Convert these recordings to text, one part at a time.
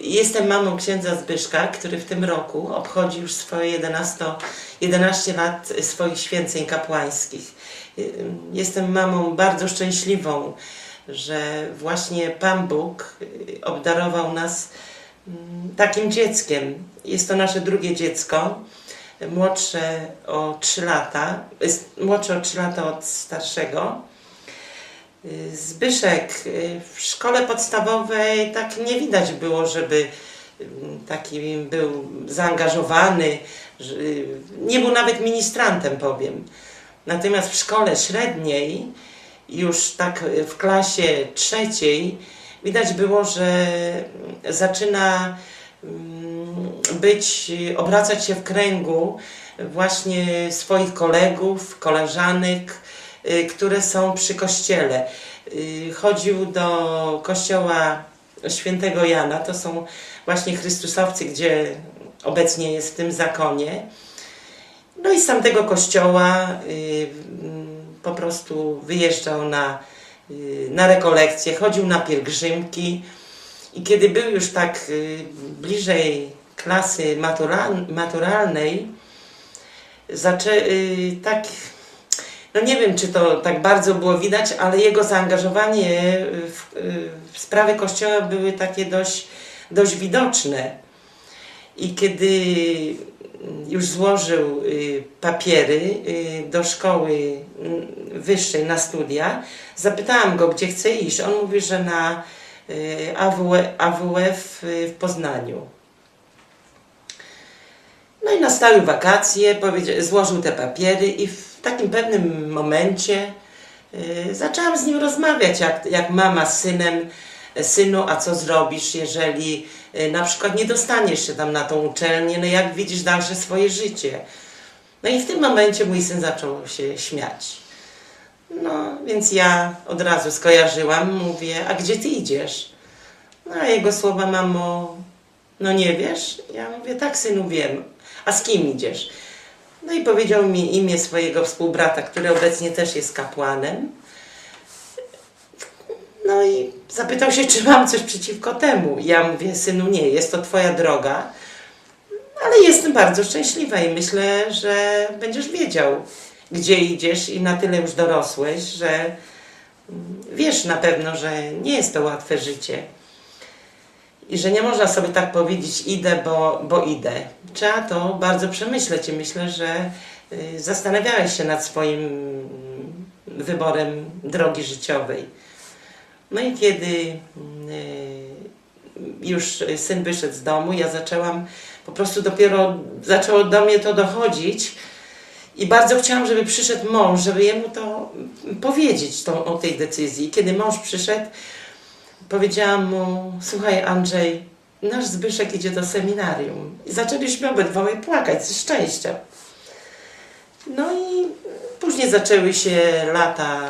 Jestem mamą księdza Zbyszka, który w tym roku obchodzi już swoje 11, 11 lat swoich święceń kapłańskich. Jestem mamą bardzo szczęśliwą, że właśnie Pan Bóg obdarował nas mm, takim dzieckiem. Jest to nasze drugie dziecko, młodsze o 3 lata, jest młodsze o 3 lata od starszego. Zbyszek y, w szkole podstawowej tak nie widać było, żeby mm, taki był zaangażowany, y, nie był nawet ministrantem, powiem. Natomiast w szkole średniej, już tak y, w klasie trzeciej, widać było, że zaczyna mm, być, obracać się w kręgu właśnie swoich kolegów, koleżanek, które są przy kościele. Y, Chodził do kościoła świętego Jana, to są właśnie Chrystusowcy, gdzie obecnie jest w tym zakonie. No i z tamtego kościoła y, po prostu wyjeżdżał na, y, na rekolekcje, chodził na pielgrzymki i kiedy był już tak y, bliżej klasy matural, maturalnej, zaczę, y, tak, no nie wiem czy to tak bardzo było widać, ale jego zaangażowanie w, y, w sprawy kościoła były takie dość, dość widoczne. I kiedy już złożył y, papiery y, do szkoły mm, wyższej na studia, zapytałam go, gdzie chce iść. On mówi, że na y, AWF, y, w Poznaniu. No i nastały wakacje, złożył te papiery i w takim pewnym momencie y, zaczęłam z nim rozmawiać, jak, jak mama z synem, synu, a co zrobisz, jeżeli y, na przykład nie dostaniesz się tam na tą uczelnię, no jak widzisz dalsze swoje życie. No i w tym momencie mój syn zaczął się śmiać. No, więc ja od razu skojarzyłam, mówię, a gdzie ty idziesz? No, a jego słowa, mamo, no nie wiesz? Ja mówię, tak synu wiem. A z kim idziesz? No i powiedział mi imię swojego współbrata, który obecnie też jest kapłanem. No i zapytał się, czy mam coś przeciwko temu. Ja mówię, synu, nie, jest to twoja droga, ale jestem bardzo szczęśliwa i myślę, że będziesz wiedział, gdzie idziesz i na tyle już dorosłeś, że wiesz na pewno, że nie jest to łatwe życie. I że nie można sobie tak powiedzieć, idę, bo, bo idę. Trzeba to bardzo przemyśleć i myślę, że y, zastanawiałeś się nad swoim wyborem drogi życiowej. No i kiedy y, już syn wyszedł z domu, ja zaczęłam, po prostu dopiero zaczęło do mnie to dochodzić i bardzo chciałam, żeby przyszedł mąż, żeby jemu to powiedzieć tą, o tej decyzji. Kiedy mąż przyszedł, powiedziałam mu, słuchaj Andrzej, nasz Zbyszek idzie do seminarium. I zaczęliśmy obydwoje płakać ze szczęścia. No i później zaczęły się lata,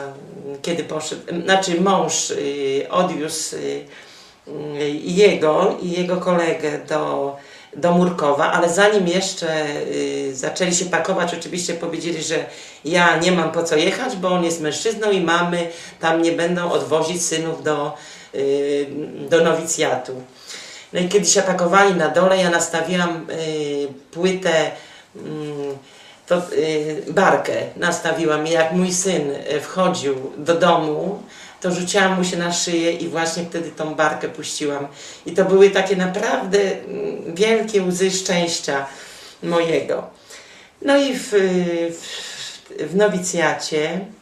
kiedy poszedł, znaczy mąż y, odwiózł y, y, jego i jego kolegę do, do Murkowa, ale zanim jeszcze zaczęli się pakować, oczywiście powiedzieli, że ja nie mam po co jechać, bo on jest mężczyzną i mamy tam nie będą odwozić synów do, do nowicjatu. No i kiedy się pakowali na dole, ja nastawiłam y, płytę, mm, to, y, barkę nastawiłam i jak mój syn y, wchodził do domu, to rzuciłam mu się na szyję i właśnie wtedy tą barkę puściłam. I to były takie naprawdę mm, wielkie łzy szczęścia mojego. No i w, w, w nowicjacie y,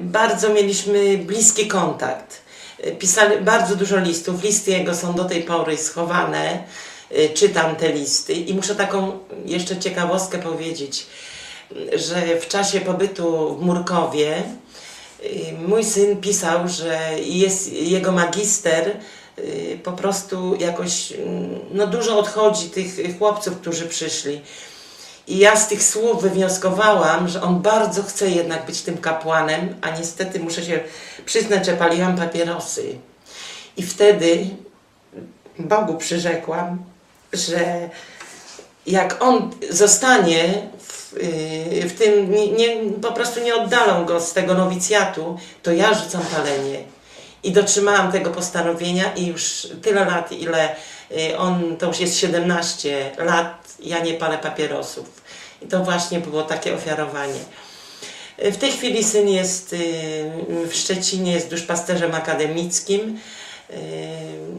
bardzo mieliśmy bliski kontakt. Y, Pisali bardzo dużo listów. Listy jego są do tej pory schowane. Y, Czytam te listy i muszę taką jeszcze ciekawostkę powiedzieć, y, że w czasie pobytu w Murkowie y, mój syn pisał, że jest jego magister y, po prostu jakoś mm, no dużo odchodzi tych chłopców, którzy przyszli. I ja z tych słów wywnioskowałam, że on bardzo chce jednak być tym kapłanem, a niestety muszę się przyznać, że paliłam papierosy. I wtedy Bogu przyrzekłam, że jak on zostanie w, yy, w tym, nie, nie, po prostu nie oddalą go z tego nowicjatu, to ja rzucam palenie. I dotrzymałam tego postanowienia i już tyle lat, ile y, on, to już jest 17 lat, ja nie palę papierosów. I to właśnie było takie ofiarowanie. Y, W tej chwili syn jest y, w Szczecinie, jest duszpasterzem akademickim. Y,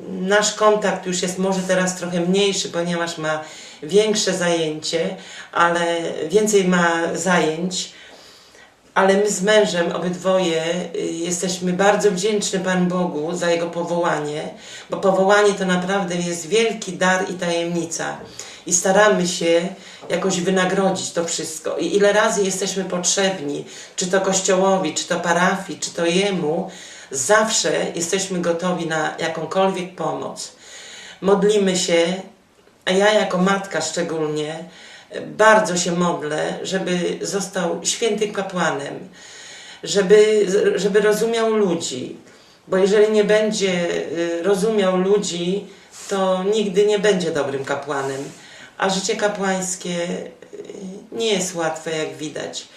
Nasz kontakt już jest może teraz trochę mniejszy, ponieważ ma większe zajęcie, ale więcej ma zajęć. Ale my z mężem obydwoje y, jesteśmy bardzo wdzięczni Panu Bogu za Jego powołanie, bo powołanie to naprawdę jest wielki dar i tajemnica. I staramy się jakoś wynagrodzić to wszystko. I ile razy jesteśmy potrzebni, czy to Kościołowi, czy to parafii, czy to Jemu, zawsze jesteśmy gotowi na jakąkolwiek pomoc. Modlimy się, a ja jako matka szczególnie, bardzo się modlę, żeby został świętym kapłanem, żeby, żeby rozumiał ludzi. Bo jeżeli nie będzie y, rozumiał ludzi, to nigdy nie będzie dobrym kapłanem. A życie kapłańskie y, nie jest łatwe, jak widać.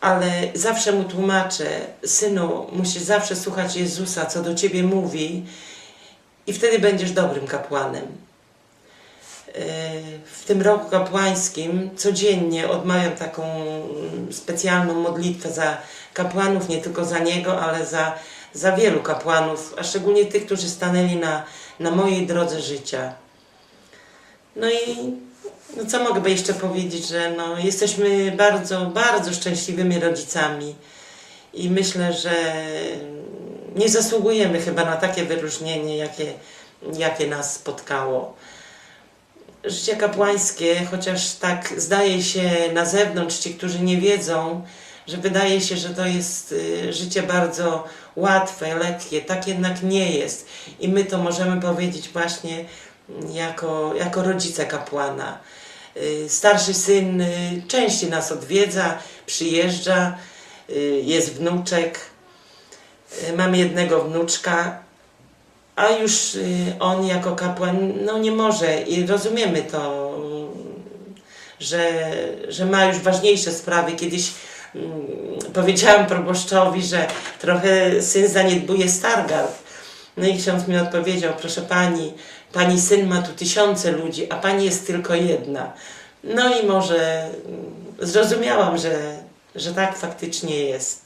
Ale zawsze mu tłumaczę, synu, musisz zawsze słuchać Jezusa, co do ciebie mówi, i wtedy będziesz dobrym kapłanem. W tym roku kapłańskim codziennie odmawiam taką mm, specjalną modlitwę za kapłanów, nie tylko za niego, ale za, za wielu kapłanów, a szczególnie tych, którzy stanęli na, na mojej drodze życia. No i no co mogę jeszcze powiedzieć, że no, jesteśmy bardzo, bardzo szczęśliwymi rodzicami i myślę, że nie zasługujemy chyba na takie wyróżnienie, jakie, jakie nas spotkało życie kapłańskie, chociaż tak zdaje się na zewnątrz ci, którzy nie wiedzą, że wydaje się, że to jest y, życie bardzo łatwe, lekkie, tak jednak nie jest. I my to możemy powiedzieć właśnie jako, jako rodzice kapłana. Y, Starszy syn y, częściej nas odwiedza, przyjeżdża, jest wnuczek. Mam jednego wnuczka, a już y, on jako kapłan no nie może i rozumiemy to, że, że ma już ważniejsze sprawy. Kiedyś mm, powiedziałam proboszczowi, że trochę syn zaniedbuje Stargard. No i ksiądz mi odpowiedział, proszę pani, pani syn ma tu tysiące ludzi, a pani jest tylko jedna. No i może mm, zrozumiałam, że, że tak faktycznie jest.